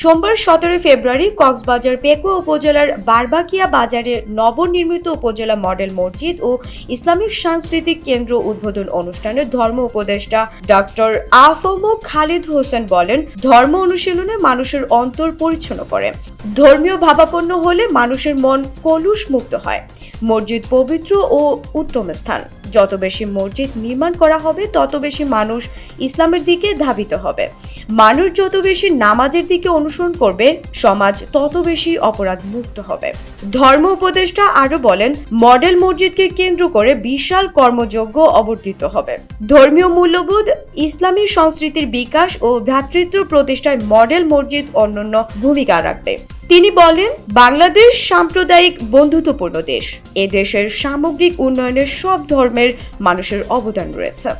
সোমবার সতেরোই ফেব্রুয়ারি কক্সবাজার পেকুয়া উপজেলার বারবাকিয়া বাজারে নবনির্মিত উপজেলা মডেল মসজিদ ও ইসলামিক সাংস্কৃতিক কেন্দ্র উদ্বোধন অনুষ্ঠানে ধর্ম উপদেষ্টা ডক্টর আফম খালিদ হোসেন বলেন, ধর্ম অনুশীলনে মানুষের অন্তর পরিচ্ছন্ন করে। ধর্মীয় ভাবাপন্ন হলে মানুষের মন কলুষ মুক্ত হয়। মসজিদ পবিত্র ও উত্তম স্থান। যত বেশি মসজিদ নির্মাণ করা হবে, তত বেশি মানুষ ইসলামের দিকে ধাবিত হবে। মানুষ যত বেশি নামাজের দিকে অনুসরণ করবে, সমাজ তত বেশি অপরাধ মুক্ত হবে। ধর্ম উপদেষ্টা আরও বলেন, মডেল মসজিদকে কেন্দ্র করে বিশাল কর্মযজ্ঞ অবর্তিত হবে। ধর্মীয় মূল্যবোধ, ইসলামী সংস্কৃতির বিকাশ ও ভ্রাতৃত্ব প্রতিষ্ঠায় মডেল মসজিদ অন্যান্য ভূমিকা রাখবে। তিনি বলেন, বাংলাদেশ সাম্প্রদায়িক বন্ধুত্বপূর্ণ দেশ। এ দেশের সামগ্রিক উন্নয়নে সব ধর্মের মানুষের অবদান রয়েছে।